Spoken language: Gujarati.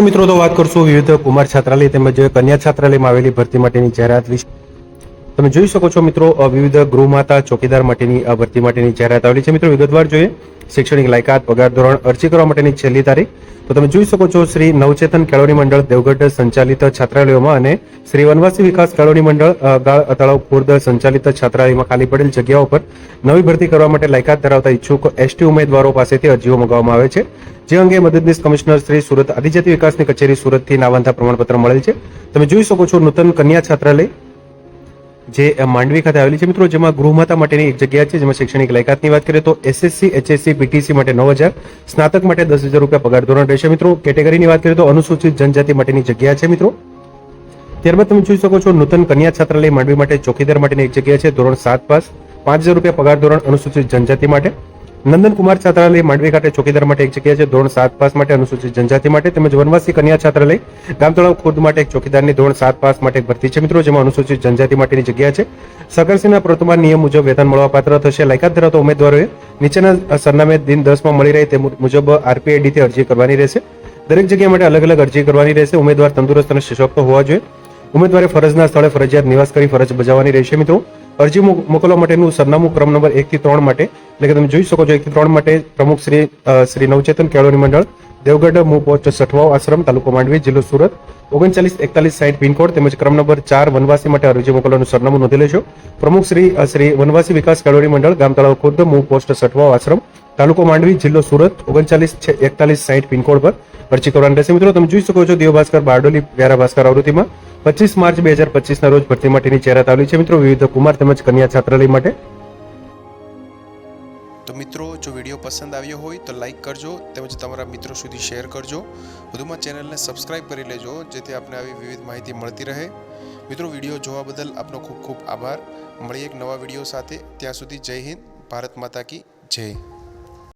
મિત્રો, તો વાત કરશું વિવિધ કુમાર છાત્રાલય તેમજ કન્યા છાત્રાલયમાં આવેલી ભરતી માટેની જાહેરાત વિશે. તમે જોઈ શકો છો મિત્રો વિવિધ ગૃહમાતા ચોકીદાર માટેની ભરતી માટેની જાહેરાત આવેલી છે. મિત્રો, વિગતવાર જોઈએ. શૈક્ષણિક લાયકાત, પગાર ધોરણ અરજી કરવા માટેની છેલ્લી તારીખ. તો તમે જોઈ શકો છો શ્રી નવચેતન કેળવણી મંડળ, દેવગઢ સંચાલિત છાત્રાલયોમાં અને શ્રી વનવાસી વિકાસ કેળવણી મંડળ ગાળ તળાવ ખુર્દ સંચાલિત છાત્રાલયમાં ખાલી પડેલ જગ્યાઓ પર નવી ભરતી કરવા માટે લાયકાત ધરાવતા ઈચ્છુક એસટી ઉમેદવારો પાસેથી અરજીઓ મંગાવવામાં આવે છે. જે અંગે મદદનીશ કમિશનર શ્રી સુરત આદિજાતિ વિકાસની કચેરી સુરતથી નાવાંધા પ્રમાણપત્ર મળેલ છે. તમે જોઈ શકો છો નૂતન કન્યા છાત્રાલય જે માંડવી ખાતે આવેલી છે. મિત્રો, જેમાં ગૃહમાતા માટેની એક જગ્યા છે, જેમાં શૈક્ષણિક લાયકાતની વાત કરીએ તો એસએસસી એચએસસી પીટીસી માટે નવ હજાર, સ્નાતક માટે દસ હજાર રૂપિયા પગાર ધોરણ રહેશે. મિત્રો, કેટેગરીની વાત કરીએ તો અનુસૂચિત જનજાતિ માટેની જગ્યા છે, મિત્રો. ત્યારબાદ તમે જોઈ શકો છો, નૂતન કન્યા છાત્રાલય માંડવી માટે ચોકીદાર માટેની એક જગ્યા છે, ધોરણ સાત પાસ. પાંચ હજાર રૂપિયા પગાર ધોરણ અનુસૂચિત જનજાતિ માટે. નંદન કુમાર છાત્રાલય માંડવી ખાતે ચોકીદાર માટે એક જગ્યા છે, ધોરણ સાત પાસ માટે અનુસૂચિત જનજાતિ માટે તેમજ વનવાસી કન્યા છાત્રાલય. ગામતળાવ ખુર્દ માટે એક ચોકીદારની ધોરણ સાત પાસ માટે ભરતી છે મિત્રો, જેમાં અનુસૂચિત જનજાતિ માટેની જગ્યા છે. સરકારશ્રીના પ્રવર્તમાન નિયમ મુજબ વેતન મળવાપાત્ર થશે. લાયકાત ધરાવતા ઉમેદવારોએ નીચેના સરનામે દિન દસમાં મળી રહે તે મુજબ આરપીઆઈડીથી અરજી કરવાની રહેશે. દરેક જગ્યા માટે અલગ અલગ અરજી કરવાની રહેશે. ઉમેદવાર તંદુરસ્ત અને સશક્ત હોવા જોઈએ. ઉમેદવારે ફરજના સ્થળે ફરજિયાત નિવાસ કરી ફરજ બજાવવાની રહેશે મિત્રો. અરજી મોકલવા માટેનું સરનામું ક્રમ નંબર એક થી ત્રણ માટે. એટલે કે તમે જોઈ શકો છો એક થી ત્રણ માટે પ્રમુખ શ્રી શ્રી નવચેતન કેળવણી મંડળ, દેવગઢ, મુ પોસ્ટ આશ્રમ, તાલુકો માંડવી, જિલ્લો સુરત, ઓગણચાલીસ, એકતાલીસ સાઠ પિનકોડ તેમજ ક્રમ નંબર ચાર, વનવાસી માટે અરજી મોકલવાનું સરનામું નોંધી લેજો. પ્રમુખ શ્રી શ્રી વનવાસી વિકાસ કેળવણી મંડળ, ગામ તળાવ ખુદ મુ, પોસ્ટ સઠવાવ આશ્રમ, તાલુકો માંડવી, જિલ્લો સુરત, ઓગણચાલીસ એકતાલીસ સાઠ પિનકોડ પર અરજી કરવાની રહેશે. મિત્રો, તમે જોઈ શકો છો દેવ ભાસ્કર બારડોલી, વ્યારા ભાસ્કર આવૃત્તિમાં. પચીસ માર્ચ બે હજાર પચીસના રોજ ભરતી માટેની જાહેરાત આવેલી છે. મિત્રો, વિવિધ કુમાર તેમજ કન્યા છાત્રાલય માટે. તો મિત્રો, જો વીડિયો પસંદ આવ્યો હોય તો લાઈક કરજો તેમજ તમારા મિત્રો સુધી શેર કરજો. વધુમાં ચેનલને સબસ્ક્રાઇબ કરી લેજો, જેથી આપને આવી વિવિધ માહિતી મળતી રહે. મિત્રો, વીડિયો જોવા બદલ આપનો ખૂબ ખૂબ આભાર. મળીએ એક નવા વીડિયો સાથે. ત્યાં સુધી જય હિન્દ, ભારત માતા કી જય.